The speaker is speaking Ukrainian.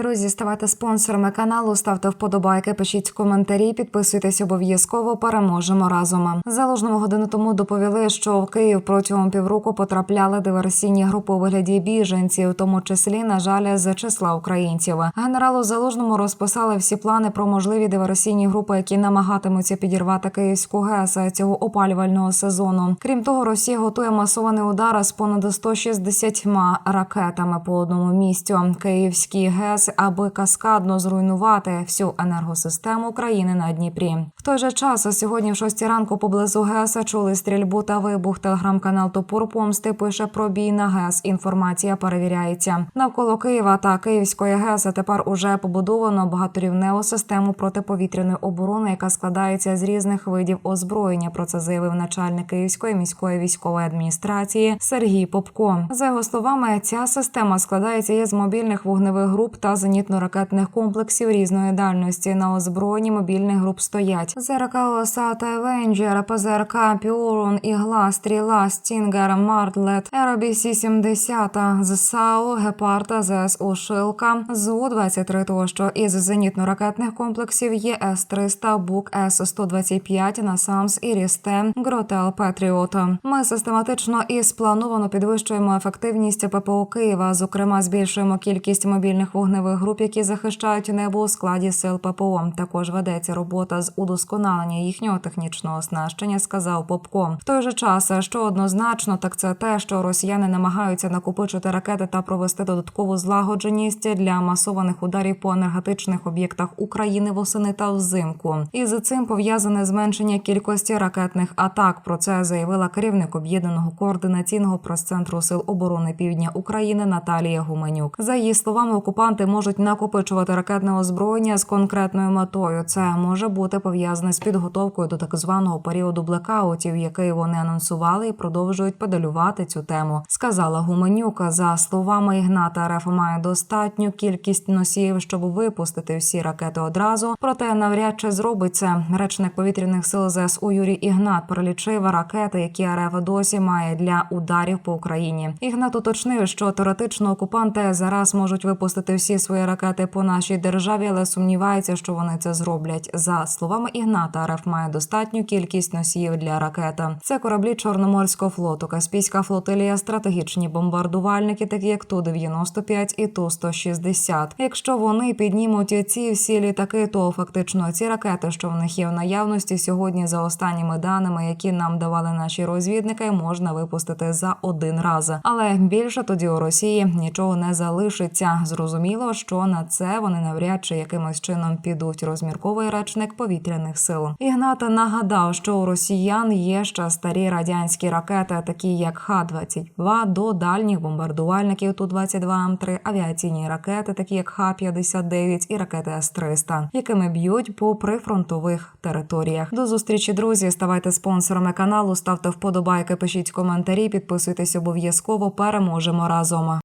Друзі, ставайте спонсорами каналу, ставте вподобайки, пишіть коментарі, підписуйтесь обов'язково. Переможемо разом. Залужному годину тому доповіли, що в Київ протягом півроку потрапляли диверсійні групи у вигляді біженців, в тому числі, на жаль, з числа українців. Генералу Залужному розписали всі плани про можливі диверсійні групи, які намагатимуться підірвати Київську ГЕС цього опалювального сезону. Крім того, Росія готує масований удар з понад 160 ракетами по одному місцю. Київський ГЕС, аби каскадно зруйнувати всю енергосистему України на Дніпрі. В той же час сьогодні, в 6 ранку, поблизу ГЕС чули стрільбу та вибух. Телеграм-канал Топор Помсти пише про бій на ГЕС. Інформація перевіряється. Навколо Києва та Київської ГЕС тепер уже побудовано багаторівневу систему протиповітряної оборони, яка складається з різних видів озброєння. Про це заявив начальник Київської міської військової адміністрації Сергій Попко. За його словами, ця система складається із мобільних вогневих груп та зенітно-ракетних комплексів різної дальності. На озброєнні мобільних груп стоять ЗРК «Оса» та Евенджер, ПЗРК Піорун, Ігла, Стріла, Стінгер, Мартлет, РБС 70 ЗСАУ, Гепарда, ЗСУ Шилка, ЗУ-23 тощо. Із зенітно-ракетних комплексів є С-300, БУК, С-125, Насамс, Ірісте, Гротел, Петріот. Ми систематично і сплановано підвищуємо ефективність ППО Києва. Зокрема, збільшуємо кількість мобільних вогневих груп, які захищають небо у складі сил ППО. Також ведеться робота з удосконалення їхнього технічного оснащення, сказав Попко. В той же час, що однозначно, так це те, що росіяни намагаються накопичити ракети та провести додаткову злагодженість для масованих ударів по енергетичних об'єктах України восени та взимку. І з цим пов'язане зменшення кількості ракетних атак. Про це заявила керівник об'єднаного координаційного прес-центру сил оборони Півдня України Наталія Гуменюк. За її словами, окупанти можуть накопичувати ракетне озброєння з конкретною метою. Це може бути пов'язане з підготовкою до так званого періоду блекаутів, який вони анонсували і продовжують педалювати цю тему. Сказала Гуменюк. За словами Ігната, РФ має достатню кількість носіїв, щоб випустити всі ракети одразу. Проте навряд чи зробить це. Речник повітряних сил ЗСУ Юрій Ігнат перелічив ракети, які РФ досі має для ударів по Україні. Ігнат уточнив, що теоретично окупанти зараз можуть випустити всі свої ракети по нашій державі, але сумнівається, що вони це зроблять. За словами Ігната, РФ має достатню кількість носіїв для ракет. Це кораблі Чорноморського флоту, Каспійська флотилія, стратегічні бомбардувальники, такі як ту 95 і ту 160 Якщо вони піднімуть ці всі літаки, то фактично ці ракети, що в них є в наявності сьогодні, за останніми даними, які нам давали наші розвідники, можна випустити за один раз. Але більше тоді у Росії нічого не залишиться. Зрозуміло, що на це вони навряд чи якимось чином підуть. Розмірковий речник повітряних сил. Ігната нагадав, що у росіян є ще старі радянські ракети, такі як Х-22, до дальніх бомбардувальників Ту-22 М3, авіаційні ракети, такі як Х-59 і ракети С-300, якими б'ють по прифронтових територіях. До зустрічі, друзі. Ставайте спонсорами каналу, ставте вподобайки, пишіть коментарі, підписуйтесь обов'язково. Переможемо разом.